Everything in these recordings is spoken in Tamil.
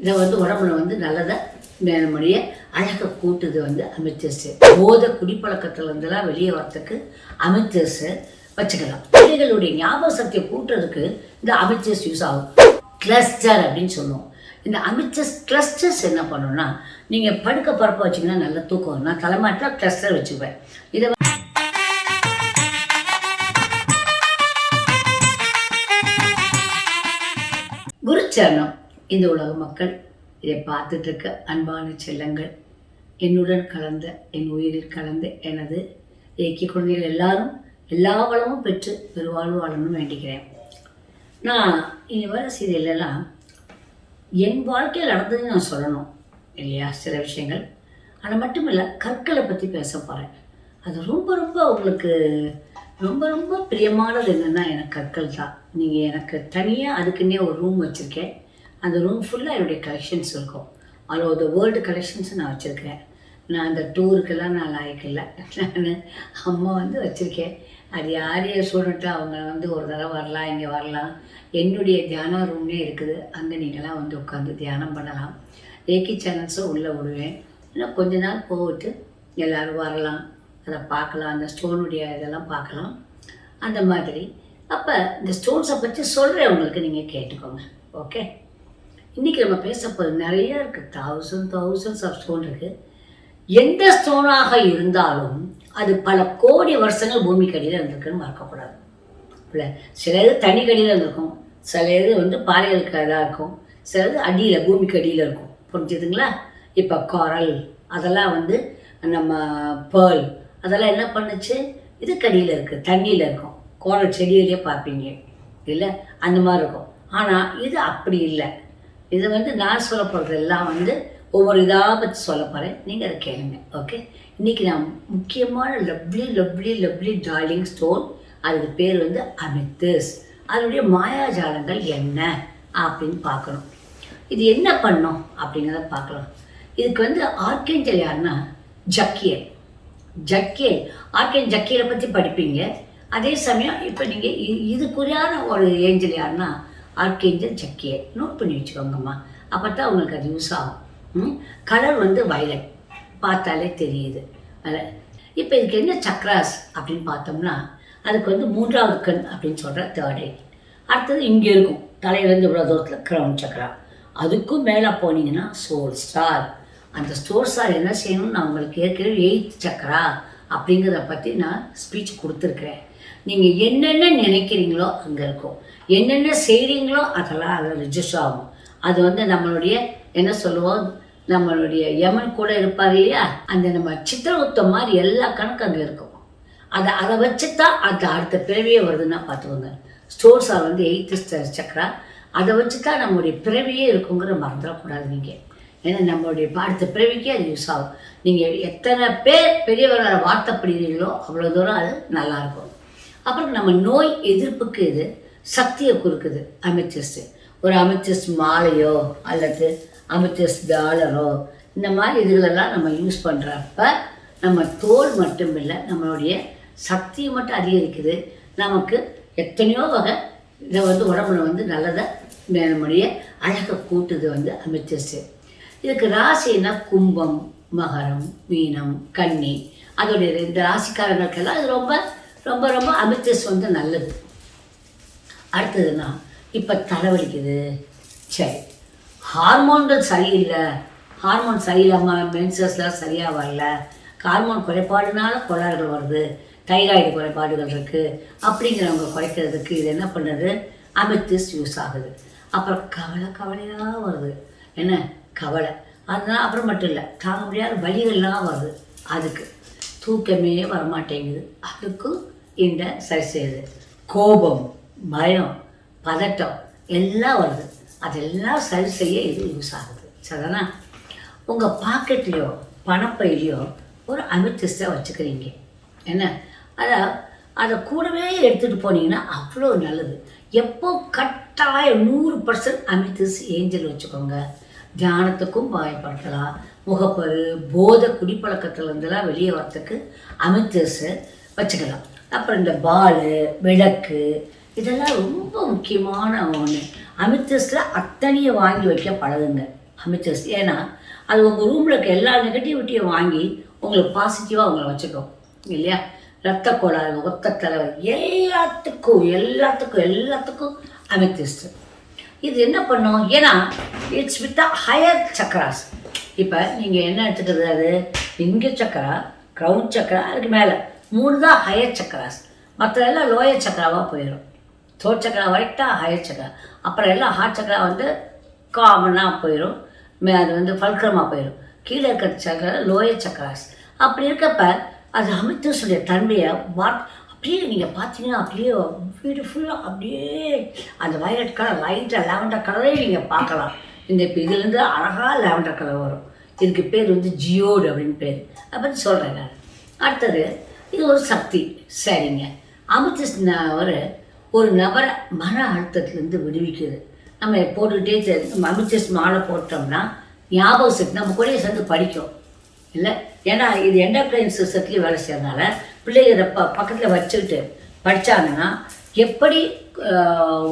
இதை வந்து உடம்புல வந்து நல்லதை நம்முடைய அழகை கூட்டுது வந்து அமித்தஸ் போத குடிப்பழக்கத்துல இருந்தெல்லாம் வெளியே வரத்துக்கு அமித்தஸ் வச்சுக்கலாம். பிள்ளைகளுடைய ஞாபக சக்தியை கூட்டுறதுக்கு இந்த அமித்தஸ் யூஸ் ஆகும். கிளஸ்டர் அப்படின்னு சொல்லுவோம். இந்த அமித்தஸ் கிளஸ்டர்ஸ் என்ன பண்ணணும்னா நீங்கள் படுக்க பரப்ப வச்சிங்கன்னா நல்ல தூக்கம் நான் தலைமாட்டில் கிளஸ்டர் வச்சுப்பேன். இதை குருச்சரணம். இந்த உலக மக்கள் இதை பார்த்துட்டு இருக்க அன்பான செல்லங்கள். என்னுடன் கலந்த என் உயிரில் கலந்த எனது இயக்கிய குழந்தைகள் எல்லாரும் எல்லா வளமும் பெற்று பெருவாழ்வு வாழணும்னு வேண்டிக்கிறேன். நான் இனி வர சீரியலெல்லாம் என் வாழ்க்கையில் நடந்தது நான் சொல்லணும் இல்லையா சில விஷயங்கள். அது மட்டும் இல்லை கற்களை பற்றி பேச போகிறேன் அது ரொம்ப ரொம்ப உங்களுக்கு ரொம்ப ரொம்ப பிரியமானது என்னென்னா எனக்கு கற்கள் தான். நீங்கள் எனக்கு தனியாக அதுக்குன்னே ஒரு ரூம் வச்சுருக்கேன். அந்த ரூம் ஃபுல்லாக என்னுடைய கலெக்ஷன்ஸ் இருக்கும். All over the world collections நான் வச்சுருக்கேன் நான் அந்த டூருக்கெல்லாம் நான் லாய்க்கில்லை நான் அம்மா வந்து வச்சுருக்கேன். அது யாரைய ஸ்டூடெண்ட்டாக அவங்க வந்து ஒரு தடவை வரலாம் இங்கே வரலாம். என்னுடைய தியான ரூம்லேயே இருக்குது. அங்கே நீங்களாம் வந்து உட்காந்து தியானம் பண்ணலாம். ஏகி சேனல்ஸும் உள்ளே விடுவேன். இன்னும் கொஞ்ச நாள் போட்டு எல்லோரும் வரலாம். அதை பார்க்கலாம். அந்த ஸ்டோனுடைய இதெல்லாம் பார்க்கலாம். அந்த மாதிரி. அப்போ இந்த ஸ்டோன்ஸை பற்றி சொல்கிறேன் உங்களுக்கு. நீங்கள் கேட்டுக்கோங்க. ஓகே இன்றைக்கி நம்ம பேச போகிறது நிறைய இருக்குது தௌசண்ட் தௌசண்ட்ஸ் ஆஃப் ஸ்டோன் இருக்குது எந்த ஸ்டோனாக இருந்தாலும் அது பல கோடி வருஷங்கள் பூமிக்கு அடியில் இருந்திருக்குன்னு மறக்கக்கூடாது. இல்லை சில இது தனி கடியில் இருந்திருக்கும். சில இது வந்து பாறைகளுக்கு இதாக இருக்கும். சிலது அடியில் பூமிக்கு அடியில் இருக்கும். புரிஞ்சுதுங்களா? இப்போ குரல் அதெல்லாம் வந்து நம்ம பேர்ல் அதெல்லாம் என்ன பண்ணுச்சு? இது கடியில் இருக்குது தண்ணியில் இருக்கும். கோரல் செடியிலேயே பார்ப்பீங்க. இல்லை அந்த மாதிரி இருக்கும். ஆனால் இது அப்படி இல்லை. இது வந்து நான் சொல்ல போகிறது எல்லாம் வந்து ஒவ்வொரு இதாக பற்றி சொல்ல போகிறேன் நீங்கள் அதை கேளுங்க. ஓகே இன்றைக்கி நான் முக்கியமான lovely lovely lovely darling stone அதுக்கு பேர் வந்து அமித்திஸ் அதனுடைய மாயாஜாலங்கள் என்ன அப்படின்னு பார்க்கணும். இது என்ன பண்ணும் அப்படிங்கிறத பார்க்கலாம். இதுக்கு வந்து ஆர்கேஞ்சல் யாருன்னா? ஜக்கியல். ஜக்கியல். ஆர்கேன் ஜக்கியலை பற்றி படிப்பீங்க. அதே சமயம் இப்போ நீங்கள் இதுக்குரியான ஒரு ஏஞ்சல் யாருன்னா? ஆர்கேஞ்சல் சக்கியை நோட் பண்ணி வச்சுக்கோங்கம்மா. அப்போ தான் உங்களுக்கு அது யூஸ் ஆகும். கலர் வந்து வயலட் பார்த்தாலே தெரியுது. அதில் இப்போ இதுக்கு என்ன சக்ராஸ் அப்படின்னு பார்த்தோம்னா அதுக்கு வந்து மூன்றாவது கண் அப்படின்னு சொல்கிற தேர்ட் ஐ அடுத்தது இங்கே இருக்கும். தலையிலேருந்து இவ்வளோ தூரத்தில் க்ரௌண்ட் சக்ரா. அதுக்கும் மேலே போனீங்கன்னா சோல் ஸ்டார் அந்த ஸ்டோர் ஸ்டார் என்ன செய்யணும்னு நான் உங்களுக்கு ஏற்கனவே எயித் சக்கரா அப்படிங்கிறத பற்றி நான் ஸ்பீச் கொடுத்துருக்குறேன். நீங்கள் என்னென்ன நினைக்கிறீங்களோ அங்கே இருக்கும். என்னென்ன செய்கிறீங்களோ அதெல்லாம் அதில் ரிஜிஸ்டர் ஆகும். அது வந்து நம்மளுடைய என்ன சொல்லுவோம் நம்மளுடைய யமன் கூட இருப்பார் இல்லையா? அந்த நம்ம சித்திரகுத்தம் மாதிரி எல்லா கணக்கும் அங்கே இருக்கும். அதை அதை வச்சு தான் அது அடுத்த பிறவியே வருதுன்னா பார்த்துக்கோங்க. ஸ்டோர்ஸ் ஆர் வந்து எயித்து சக்கரா. அதை வச்சு தான் நம்மளுடைய பிறவியே இருக்குங்கிற மறந்துடக்கூடாது நீங்கள் ஏன்னா நம்மளுடைய அடுத்த பிறவிக்கே அது யூஸ் ஆகும். நீங்கள் எத்தனை பேர் பெரியவர்களை வார்த்தைப்படுகிறீங்களோ அவ்வளோ தூரம் அது நல்லாயிருக்கும் அப்புறம் நம்ம நோய் எதிர்ப்புக்கு இது சக்தியை கொடுக்குது அமிச்சஸ்ட்டு ஒரு அமைச்சர்ஸ் மாலையோ அல்லது அமைச்சர்ஸ் டாலரோ இந்த மாதிரி இதுகளெல்லாம் நம்ம யூஸ் பண்ணுறப்ப நம்ம தோல் மட்டும் இல்லை நம்மளுடைய சக்தியை மட்டும் அதிகரிக்குது. நமக்கு எத்தனையோ வகை இதை வந்து உடம்புல வந்து நல்லதை நம்முடைய அழகை கூட்டுது வந்து அமிச்சஸ்ட்டு இதுக்கு ராசின்னா கும்பம் மகரம் மீனம் கன்னி. அதோடைய இந்த ராசிக்காரங்களுக்கெல்லாம் இது ரொம்ப ரொம்ப ரொம்ப அமித்தஸ் வந்து நல்லது. அடுத்ததுன்னா இப்போ தலைவலிக்குது. சரி ஹார்மோன்கள் சரியில்லை. ஹார்மோன் சரியில்லாமல் மென்சஸ்லாம் சரியாக வரல. ஹார்மோன் குறைபாடுனால கோளாறுகள் வருது. தைராய்டு குறைபாடுகள் இருக்குது அப்படிங்கிறவங்க குறைக்கிறதுக்கு இது என்ன பண்ணுறது அமித்திஸ் யூஸ் ஆகுது. அப்புறம் கவலை கவலையாக வருது. என்ன? கவலை. அதனால் அப்புறம் மட்டும் இல்லை தாங்க முடியாத வழிகள்லாம் வருது. அதுக்கு. தூக்கமே வரமாட்டேங்குது. அதுக்கும் இந்த சரி செய்யுது. கோபம் பயம் பதட்டம் எல்லாம் வருது. அதெல்லாம் சரி செய்ய இது யூஸ் ஆகுது. சரிதானா? உங்கள் பாக்கெட்லேயோ பணப்பையிலையோ ஒரு அமித்திஸ்டை வச்சுக்கிறீங்க. என்ன? அதை அதை கூடவே எடுத்துகிட்டு போனீங்கன்னா அவ்வளோ நல்லது. எப்போ கட்டாயம் நூறு பர்சன்ட் அமித்திஸ் ஏஞ்சல் வச்சுக்கோங்க. தியானத்துக்கும் பயன்படுத்தலாம். முகப்பரு போத குடிப்பழக்கத்துலேருந்துலாம் வெளியே வரத்துக்கு அமித்திஸு வச்சுக்கலாம். அப்புறம் இந்த பால் விளக்கு இதெல்லாம் ரொம்ப முக்கியமான ஒன்று அமித்திஸில் அத்தனையை வாங்கி வைக்க பழகுங்க அமிச்சர்ஸ் ஏன்னா அது உங்கள் ரூமில் இருக்க எல்லா நெகட்டிவிட்டியும் வாங்கி உங்களுக்கு பாசிட்டிவாக உங்களை வச்சுக்கும். இல்லையா? ரத்த கோளாறு ஒத்த தலைவர் எல்லாத்துக்கும் எல்லாத்துக்கும் எல்லாத்துக்கும் அமித்திஸ்ட் இது என்ன பண்ணும்? ஏன்னா இட்ஸ் வித் ஹையர் சக்கராஸ் இப்போ நீங்கள் என்ன எடுத்துக்கிறது அது? லிங்க சக்கரா க்ரௌன் சக்கரா அதுக்கு மேலே. மூணு தான் ஹையர் சக்கராஸ் மற்ற எல்லாம் லோயர் சக்கராவாக போயிடும் தோல் சக்கரா வரைக்கும் தான் ஹையர் சக்கரா அப்புறம் எல்லாம் ஹார்ட் சக்கரா வந்து காமனாக போயிடும் மே அது வந்து ஃபல்க்ரமாக போயிடும் கீழே இருக்கிற சக்கரா லோயர் சக்கராஸ் அப்படி இருக்கப்ப அது அமிர்தசுடைய தன்மையை வாட் அப்படியே நீங்கள் பார்த்தீங்கன்னா அப்படியே வீடு ஃபுல்லாக அப்படியே அந்த வயலட் கலர் லைட்டாக லெவண்டர் கலரே நீங்கள் பார்க்கலாம். இந்த இப்போ இதுலேருந்து அழகாக லெவண்டர் கலர் வரும். இதுக்கு பேர் வந்து ஜியோடு அப்படின்னு பேர். அப்படின்னு சொல்கிறேங்க சொல்கிறேன் நான். அடுத்தது இது ஒரு சக்தி. சரிங்க. அமிர்தஸ் ஒரு ஒரு நபரை மன அழுத்தத்துலேருந்து விடுவிக்குது. நம்ம போட்டுக்கிட்டே சரி, நம்ம மாலை போட்டோம்னா ஞாபகம் சக்தி நம்ம கூட சேர்ந்து படிக்கும். இல்லை ஏன்னா இது என்டர்பிரைன் சிஸ்டத்துலேயும் வேலை செய்யறதுனால பிள்ளைகளை ப பக்கத்தில் வச்சுக்கிட்டு படித்தாங்கன்னா எப்படி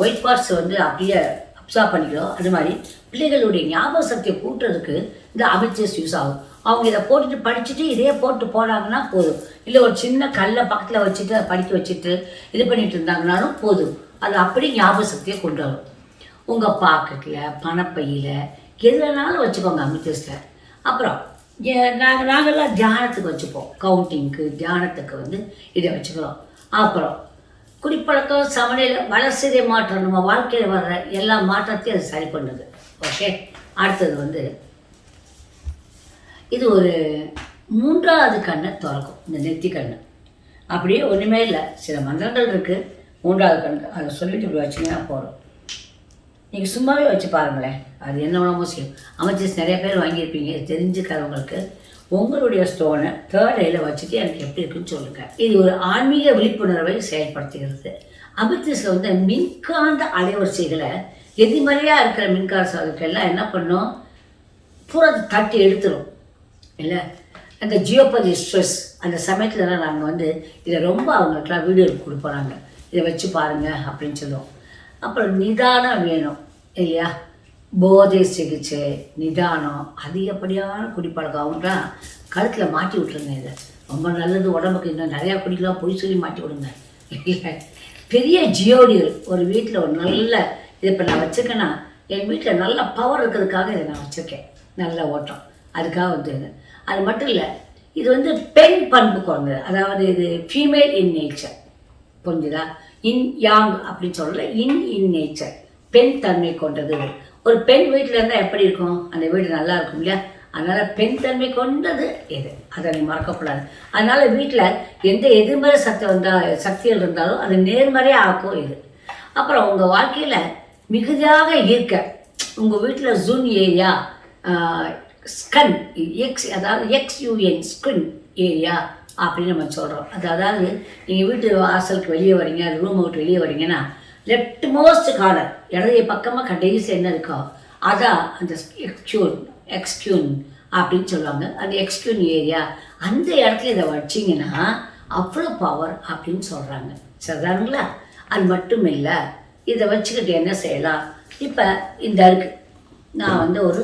ஒயிட் பார்ட்ஸ் வந்து அப்படியே அப்சார்ப் பண்ணிக்கிறோம் அது மாதிரி பிள்ளைகளுடைய ஞாபக சக்தியை கூட்டுறதுக்கு இந்த அமைச்சர்ஸ் யூஸ் ஆகும். அவங்க இதை போட்டுட்டு படிச்சுட்டு இதே போட்டு போனாங்கன்னா போதும். இல்லை ஒரு சின்ன கல்லை பக்கத்தில் வச்சுட்டு அதை படிக்க வச்சுட்டு இது பண்ணிட்டு இருந்தாங்கனாலும் போதும். அது அப்படி ஞாபக சக்தியை கொண்டு வரும் உங்கள் பாக்கெட்டில் பணப்பையில் எது வச்சுக்கோங்க அமிர்தஸில் அப்புறம் நாங்கள் நாங்கள்லாம் தியானத்துக்கு வச்சுப்போம். கவுண்டிங்க்கு தியானத்துக்கு வந்து இதை வச்சுக்கிறோம். அப்புறம் குடிப்பழக்கம் சமநிலை வளர்சிதை மாற்றம் நம்ம வாழ்க்கையில் வர்ற எல்லா மாற்றத்தையும் அது சரி பண்ணுது. ஓகே அடுத்தது வந்து இது ஒரு மூன்றாவது கண்ணை திறக்கும். இந்த நெத்தி கண்ணு. அப்படியே ஒன்றுமே இல்லை. சில மந்திரங்கள் இருக்குது மூன்றாவது கண் அதை சொல்லிட்டு இப்படி வச்சுங்கன்னா போகிறோம் நீங்கள் சும்மாவே வச்சு பாருங்களேன். அது என்ன உணவு செய்யும் அமைச்சர்ஸ் நிறைய பேர் வாங்கியிருப்பீங்க தெரிஞ்சுக்கிறவங்களுக்கு உங்களுடைய ஸ்டோனை தேர்ட் ஐயில் வச்சுட்டு எனக்கு எப்படி இருக்குன்னு சொல்லுங்கள் இது ஒரு ஆன்மீக விழிப்புணர்வை செயல்படுத்துகிறது. அமிர்தஸில் வந்து மின்காந்த அலைவரிசைகளை எதிர்மறையாக இருக்கிற மின்கார சாதனைகள்லாம் என்ன பண்ணும்? பூரா தட்டி எடுத்துரும். இல்லை? அந்த ஜியோபதி ஸ்ட்ரெஸ் அந்த சமயத்துலலாம் நாங்கள் வந்து இதை ரொம்ப அவங்களுக்குலாம் வீடியோ கொடுப்போம் நாங்கள் இதை வச்சு பாருங்கள் அப்படின்னு சொல்லுவோம். அப்புறம் நிதானம் வேணும் இல்லையா? போதை சிகிச்சை நிதானம் அதிகப்படியான குடிப்பழக்கம். அவங்க கழுத்தில் மாட்டி விட்ருங்க இதை. ரொம்ப நல்லது உடம்புக்கு இன்னும் நிறையா குடிக்கலாம் பொய் சொல்லி மாட்டி விடுங்க. பெரிய ஜியோடி ஒரு வீட்டில் ஒரு நல்ல இதை இப்போ நான் வச்சுருக்கேன்னா என் வீட்டில் நல்ல பவர் இருக்கிறதுக்காக இதை நான் வச்சுருக்கேன். நல்ல ஓட்டம். அதுக்காக வந்து இது. அது மட்டும் இல்லை இது வந்து பெண் பண்பு குறைந்தது அதாவது இது ஃபீமேல் இன் நேச்சர் புரிஞ்சுதா? இன் யாங் அப்படின்னு சொல்லல இன் இன் நேச்சர் பெண் தன்மை கொண்டது ஒரு பெண் வீட்டில் இருந்தால் எப்படி இருக்கும்? அந்த வீடு நல்லா இருக்கும் இல்லையா? அதனால் பெண் தன்மை கொண்டது எது? அதை நீ மறக்கக்கூடாது. அதனால் வீட்டில் எந்த எதிர்மறை சக்தி வந்தால் சக்திகள் இருந்தாலும் அது நேர்மறையாக ஆக்கும் இது. அப்புறம் உங்கள் வாழ்க்கையில் மிகுதியாக ஈர்க்க உங்கள் வீட்டில் ஜூன் ஏரியா ஸ்கன் எக்ஸ் அதாவது எக்ஸ்யூஎன் ஸ்கின் ஏரியா அப்படின்னு நம்ம சொல்கிறோம் அது அதாவது நீங்கள் வீட்டு வாசலுக்கு வெளியே வரீங்க ரூமை விட்டு வெளியே வரீங்கன்னா லெஃப்ட் மோஸ்ட் காலர் இடது பக்கமாக கடைசி என்ன இருக்கோ அதான் அந்த எக்ஸ்கியூன் எக்ஸ்கியூன் அப்படின்னு சொல்லுவாங்க. அந்த எக்ஸ்கியூன் ஏரியா அந்த இடத்துல இதை வச்சிங்கன்னா அவ்வளோ பவர் அப்படின்னு சொல்கிறாங்க சரிதானுங்களா? அது மட்டும் இல்லை இதை வச்சுக்கிட்டு என்ன செய்யலாம்? இப்போ இந்த இருக்கு. நான் வந்து ஒரு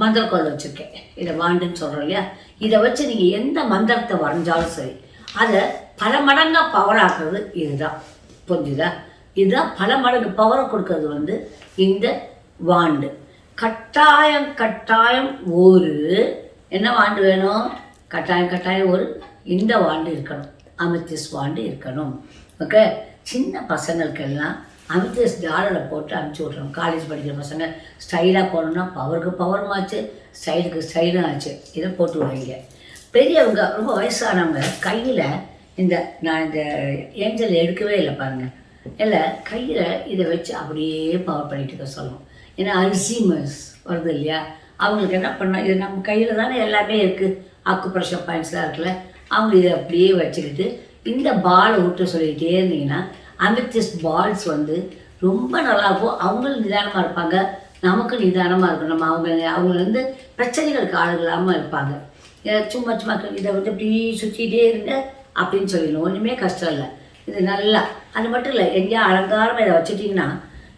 மந்திரக்கோள் வச்சுருக்கேன். இதை வாண்டுன்னு சொல்கிறோம் இல்லையா? இதை வச்சு நீங்கள் எந்த மந்திரத்தை வரைஞ்சாலும் சரி அதை பல மடங்காக பவர் ஆக்குறது இதுதான். புரிஞ்சுதா? இதுதான் பல மடங்கு பவரை கொடுக்கறது வந்து இந்த வாண்டு. கட்டாயம் கட்டாயம் ஒரு என்ன வாண்டு வேணும்? கட்டாயம் கட்டாயம் ஒரு இந்த வாண்டு இருக்கணும். அமிர்திஸ் வாண்டு இருக்கணும். ஓகே சின்ன பசங்களுக்கெல்லாம் அமிர்திஸ் டாலரை போட்டு அனுப்பிச்சி விட்றோம் காலேஜ் படிக்கிற பசங்க ஸ்டைலாக போகணுன்னா பவருக்கு பவரும் ஆச்சு ஸ்டைலுக்கு ஸ்டைலும் ஆச்சு. இதை போட்டு விடுவீங்க பெரியவங்க ரொம்ப வயசானவங்க கையில் இந்த நான் இந்த ஏஞ்சல் எடுக்கவே இல்லை பாருங்கள் இல்லை கையில் இதை வச்சு அப்படியே பவர் பண்ணிட்டு இருக்க சொல்லணும். ஏன்னா அல்சீமர்ஸ் வருது இல்லையா? அவங்களுக்கு என்ன பண்ணோம் இது நம்ம கையில் தானே எல்லாமே இருக்குது ஆக்குப்ரெஷர் பாயிண்ட்ஸ்லாம் இருக்குல்ல அவங்க இதை அப்படியே வச்சுக்கிட்டு இந்த பாலை விட்டு சொல்லிக்கிட்டே இருந்தீங்கன்னா அமித்திஸ் பால்ஸ் வந்து ரொம்ப நல்லாயிருக்கும் அவங்களும் நிதானமாக இருப்பாங்க. நமக்கும் நிதானமாக இருக்கும் நம்ம அவங்க அவங்க வந்து பிரச்சனைகளுக்கு ஆளுகளாமல் இருப்பாங்க. சும்மா சும்மா இதை வந்து இப்படி சுற்றிக்கிட்டே இருங்க அப்படின்னு சொல்லிடணும். ஒன்றுமே கஷ்டம் இல்லை. இது நல்லா அது மட்டும் இல்லை எங்கேயா அலங்காரமாக இதை வச்சுட்டிங்கன்னா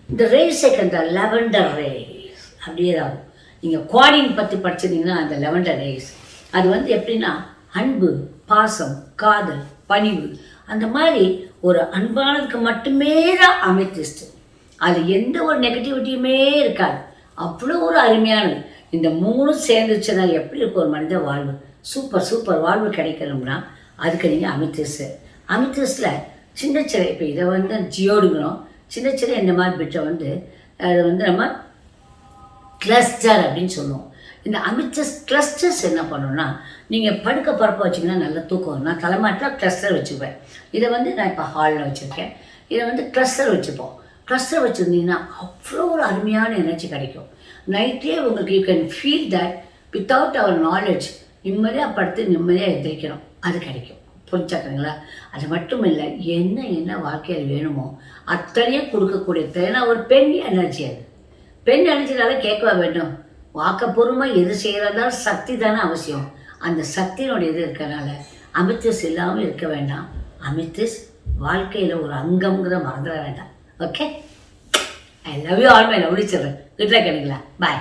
இந்த ரேஸ் செகண்ட் லெவண்டர் ரேஸ் அப்படியே ஆகும் நீங்கள் குவாடின் பற்றி படிச்சிருந்தீங்கன்னா அந்த லெவண்டர் ரேஸ் அது வந்து எப்படின்னா அன்பு பாசம் காதல் பணிவு அந்த மாதிரி ஒரு அன்பானதுக்கு மட்டுமே தான் அமித்திஸ்ட் அது எந்த ஒரு நெகட்டிவிட்டியுமே இருக்காது. அவ்வளோ ஒரு அருமையானது. இந்த மூணும் சேர்ந்துச்சுன்னா எப்படி இருக்கும் ஒரு மனித வாழ்வு? சூப்பர் சூப்பர் வாழ்வு கிடைக்கணும்னா அதுக்கு நீங்கள் அமித்திஸ்ட் அமித்திஸ்டில் சின்ன சிறை இப்போ இதை வந்து ஜியோடுங்கிறோம். சின்ன சிறை இந்த மாதிரி பிட்டை வந்து அதை வந்து நம்ம கிளஸ்டர் அப்படின்னு சொல்லுவோம். இந்த அமிச்சஸ் கிளஸ்டர்ஸ் என்ன பண்ணணும்னா நீங்கள் படுக்க பரப்ப வச்சிங்கன்னா நல்ல தூக்கம் வரும். நான் தலைமாட்டில் கிளஸ்டர் வச்சுப்பேன். இதை வந்து நான் இப்போ ஹாலில் வச்சுருக்கேன். இதை வந்து கிளஸ்டர் வச்சுப்போம். கிளஸ்டர் வச்சுருந்தீங்கன்னா அவ்வளோ ஒரு அருமையான எனர்ஜி கிடைக்கும். நைட்டே உங்களுக்கு you can feel that without our knowledge நிம்மதியாக படுத்து நிம்மதியாக எந்திரிக்கணும். அது கிடைக்கும். புரிஞ்சாக்குறீங்களா? அது மட்டும் இல்லை என்ன என்ன வாழ்க்கையில் வேணுமோ அத்தனையும் கொடுக்கக்கூடிய ஏன்னா ஒரு பெண் எனர்ஜி அது. பெண் எனர்ஜினால கேட்கவா வேண்டும்? வாக்கப்பூர்வமாக எது செய்கிறதாலும் சக்தி தானே அவசியம். அந்த சக்தியினுடைய இது இருக்கிறனால அமித்திஸ் இல்லாமல் இருக்க வேண்டாம். அமித்திஸ் வாழ்க்கையில் ஒரு அங்கம்ங்கிற மறந்துட வேண்டாம். Okay I love you all my lovely children வீட்டில் லக் பாய்